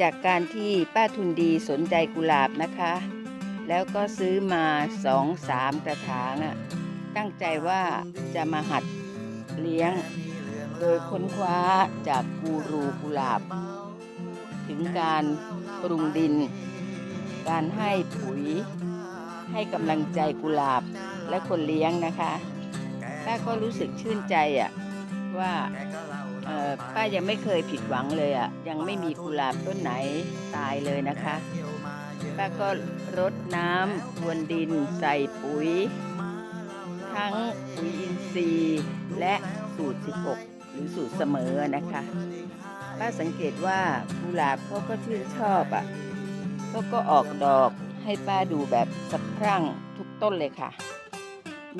จากการที่ป้าทุนดีสนใจกุหลาบนะคะ แล้วก็ซื้อมาสองสามกระถางอะ่ะตั้งใจว่าจะมาหัดเลี้ยง โดยค้นคว้าจากกูรูกุหลาบ ถึงการปรุงดิน การให้ปุ๋ย ให้กำลังใจกุหลาบและคนเลี้ยงนะคะป้าก็รู้สึกชื่นใจอะ่ะว่าเอ่อป้า ยังไม่เคยผิดหวังเลยอะ่ะ ยังไม่มีกุหลาบต้นไหนตายเลยนะคะป้าก็รดน้ำพรวนดินใส่ปุ๋ย ทั้งปุ๋ยอินทรีย์และสูตร 16 หรือสูตรเสมอนะคะป้าสังเกตว่ากุหลาบเขาก็ชื่นชอบอะ่ะเขาก็ออกดอกให้ป้าดูแบบสะพรั่งทุกต้นเลยค่ะ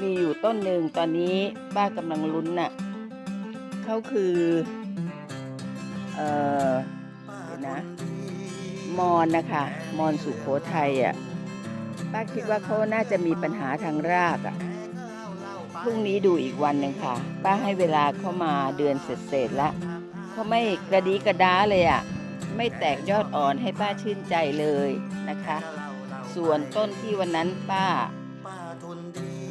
มีอยู่ต้นหนึ่งตอนนี้ป้ากำลังลุ้นน่ะเขาคือ เอ่อนะมอนนะคะมอนสุโขทัยอะป้าคิดว่าเขาน่าจะมีปัญหาทางรากอะพรุ่งนี้ดูอีกวันหนึ่งค่ะ ป้าให้เวลาเข้ามาเดือนเสร็จๆแล้วเขาไม่กระดีกระด้าเลยอะไม่แตกยอดอ่อนให้ป้าชื่นใจเลยนะคะ ส่วนต้นที่วันนั้นป้า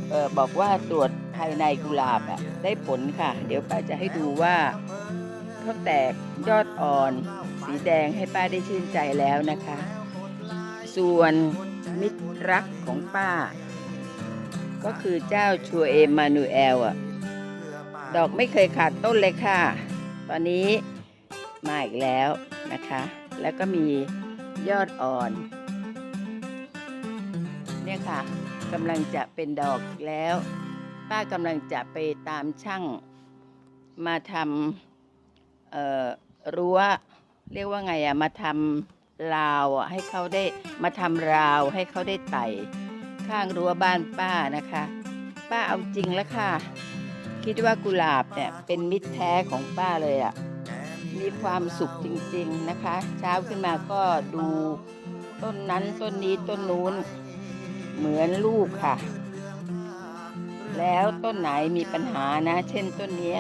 เออบอกว่าตรวจภายในกุหลาบอะได้ผลค่ะ เดี๋ยวป้าจะให้ดูว่า ขาแตกยอดอ่อน สีแดงให้ป้าได้ชื่นใจแล้วนะคะ ส่วนมิตรรักของป้า ก็คือเจ้าชัวเอมมานูเอลอะดอกไม่เคยขาดต้นเลยค่ะ ตอนนี้มาอีกแล้วนะคะ แล้วก็มียอดอ่อน เนี่ยค่ะกำลังจะเป็นดอกแล้ว ป้ากำลังจะไปตามช่างมาทำ รั้วเรียกว่าไงอะมาทำราวอะให้เขาได้มาทำราวให้เขาได้ไต่ข้างรั้วบ้านป้านะคะ ป้าเอาจริงแล้วค่ะ คิดว่ากุหลาบเนี่ยเป็นมิตรแท้ของป้าเลยอะ่ะมีความสุขจริงๆนะคะ เช้าขึ้นมาก็ดูต้นนั้นต้นนี้ต้นนู้น เหมือนลูกค่ะ แล้วต้นไหนมีปัญหานะ เช่นต้นนี้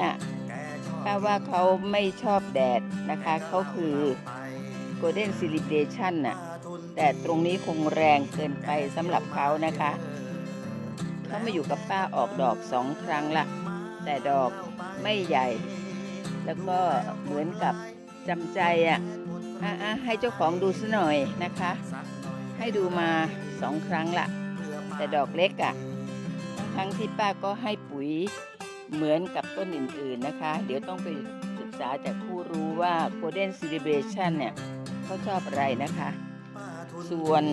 ป้าว่าเขาไม่ชอบแดดนะคะเขาคือ Golden Celebration น่ะแต่ตรงนี้คงแรงเกินไปสำหรับเขานะคะเขามาอยู่กับป้าออกดอกสองครั้งละแต่ดอกไม่ใหญ่ แล้วก็เหมือนกับจำใจอะอะให้เจ้าของดูซะหน่อยนะคะ ให้ดูมาสองครั้งละแต่ดอกเล็กอะทั้งที่ป้าก็ให้ปุ๋ย เหมือนกับต้นอื่นๆนะคะ เดี๋ยวต้องไปศึกษาจากผู้รู้ว่า Golden Celebration เนี่ยเขาชอบอะไรนะคะ ส่วน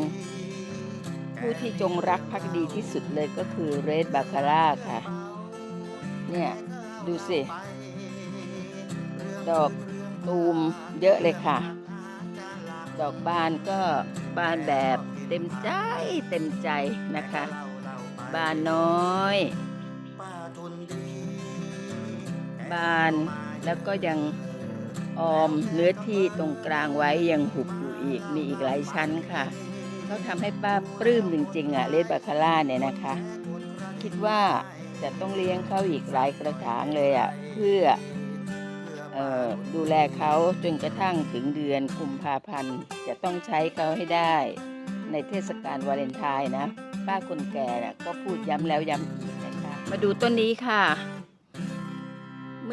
ผู้ที่จงรักภักดีที่สุดเลยก็คือเรดบาคาร่าค่ะ เนี่ย ดูสิ ดอกตูมเยอะเลยค่ะ ดอกบานก็บานแบบเต็มใจเต็มใจนะคะ บานน้อย บาน แล้วก็ยังออมเนื้อที่ตรงกลางไว้ยังหุบอยู่อีกมีอีกหลายชั้นค่ะเขาทำให้ป้าปลื้มจริงๆอะเลดบาคาร่าเนี่ยนะคะ คิดว่าจะต้องเลี้ยงเขาอีกหลายกระถางเลยอะเพื่อออดูแลเขาจนกระทั่งถึงเดือนกุมภาพันธ์จะต้องใช้เขาให้ได้ ในเทศกาลวาเลนไทน์นะ ป้าคนแก่น่ะก็พูดย้ำแล้วย้ำอีกนะคะ มาดูต้นนี้ค่ะ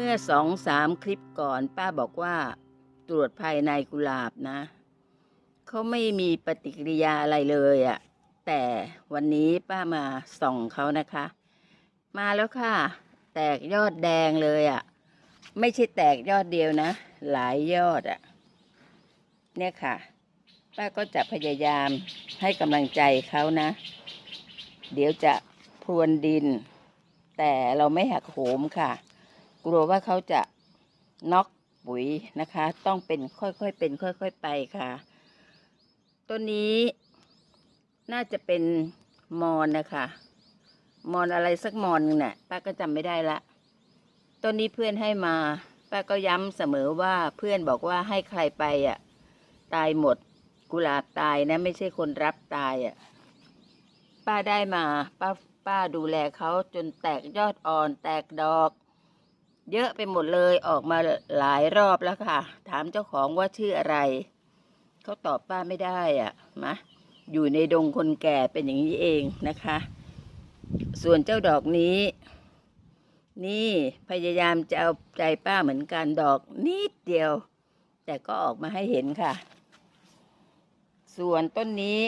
เมื่อสองสามคลิปก่อนป้าบอกว่า ตรวจภายในกุหลาบนะ เขาไม่มีปฏิกิริยาอะไรเลยอะ่ะ แต่วันนี้ป้ามาส่องเขานะคะ มาแล้วค่ะ แตกยอดแดงเลยอะ่ะ ไม่ใช่แตกยอดเดียวนะ หลายยอดอะ่ะ เนี่ยค่ะ ป้าก็จะพยายามให้กำลังใจเขานะ เดี๋ยวจะพรวนดิน แต่เราไม่หักโหมค่ะ กลัวว่าเขาจะน็อกปุ๋ยนะคะ ต้องเป็นค่อยๆเป็น ค่อย ๆ ไปค่ะ ต้นนี้น่าจะเป็นมอนนะคะมอนอะไรสักมอนหนึงน่ะป้าก็จำไม่ได้ละต้นนี้เพื่อนให้มา ป้าก็ย้ำเสมอว่าเพื่อนบอกว่าให้ใครไปอะ ตายหมดกุหลาบตายนะ ไม่ใช่คนรับตายอะ ป้าได้มา ป้าป้าดูแลเขาจนแตกยอดอ่อน แตกดอก เยอะไปหมดเลยออกมาหลายรอบแล้วค่ะ ถามเจ้าของว่าชื่ออะไร เขาตอบป้าไม่ได้อะมะอยู่ในดงคนแก่เป็นอย่างนี้เองนะคะ ส่วนเจ้าดอกนี้ นี่พยายามจะเอาใจป้าเหมือนกันดอกนิดเดียว แต่ก็ออกมาให้เห็นค่ะ ส่วนต้นนี้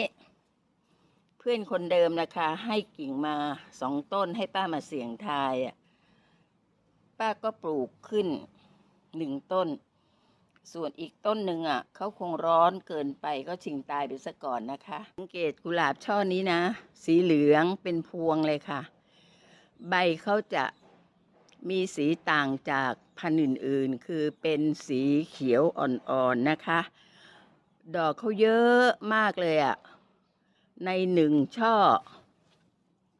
เพื่อนคนเดิมนะคะ ให้กิ่งมาสองต้นให้ป้ามาเสี่ยงทายอะ ป้าก็ปลูกขึ้นหนึ่งต้น ส่วนอีกต้นหนึ่งอะเขาคงร้อนเกินไปก็ชิงตายไปซะก่อนนะคะ สังเกตกุหลาบช่อนี้นะ สีเหลืองเป็นพวงเลยค่ะ ใบเขาจะมีสีต่างจากพันธุ์อื่นๆ คือเป็นสีเขียวอ่อนๆนะคะ ดอกเขาเยอะมากเลยอะ่ะ ในหนึ่งช่อ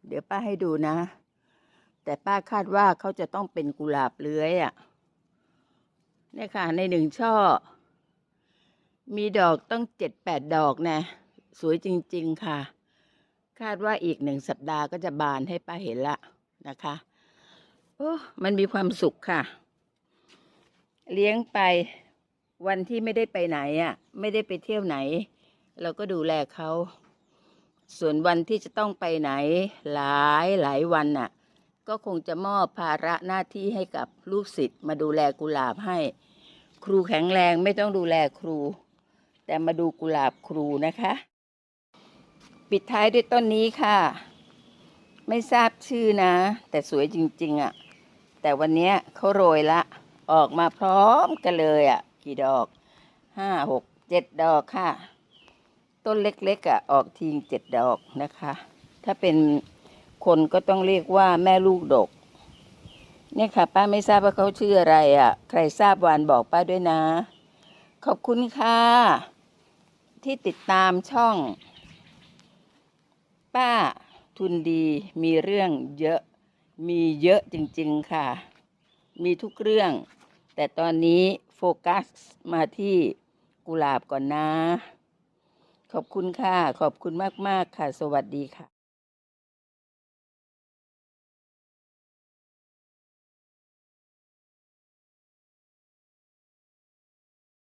เดี๋ยวป้าให้ดูนะ แต่ป้าคาดว่าเขาจะต้องเป็นกุหลาบเลื้อยอะ่ะเนี่ยค่ะ ในหนึ่งช่อ มีดอกต้องเจ็ดแปดดอกนะ สวยจริง ๆ ค่ะ คาดว่าอีกหนึ่งสัปดาห์ก็จะบานให้ป้าเห็นละนะคะโอ้มันมีความสุขค่ะ เลี้ยงไปวันที่ไม่ได้ไปไหนอะ่ะ ไม่ได้ไปเที่ยวไหน เราก็ดูแลเขา ส่วนวันที่จะต้องไปไหน หลายหลายวันน่ะ ก็คงจะมอบภาระหน้าที่ให้กับลูกศิษย์มาดูแลกุหลาบให้ ครูแข็งแรงไม่ต้องดูแลครู แต่มาดูกุหลาบครูนะคะ ปิดท้ายด้วยต้นนี้ค่ะ ไม่ทราบชื่อนะ แต่สวยจริง ๆอะ่ะแต่วันนี้เขาโรยละ ออกมาพร้อมกันเลยอะ่ะ กี่ดอกห้าหกเจ็ดดอกค่ะ ต้นเล็กๆอะ่ะ ออกทีงเจ็ดดอกนะคะ ถ้าเป็น คนก็ต้องเรียกว่าแม่ลูกดก เนี่ยค่ะ ป้าไม่ทราบว่าเขาชื่ออะไรอะ่ะ ใครทราบวานบอกป้าด้วยนะ ขอบคุณค่ะ ที่ติดตามช่อง ป้าทุนดีมีเรื่องเยอะ มีเยอะจริงๆค่ะ มีทุกเรื่อง แต่ตอนนี้โฟกัสมาที่กุหลาบก่อนนะ ขอบคุณค่ะ ขอบคุณมาก ๆ ค่ะ สวัสดีค่ะ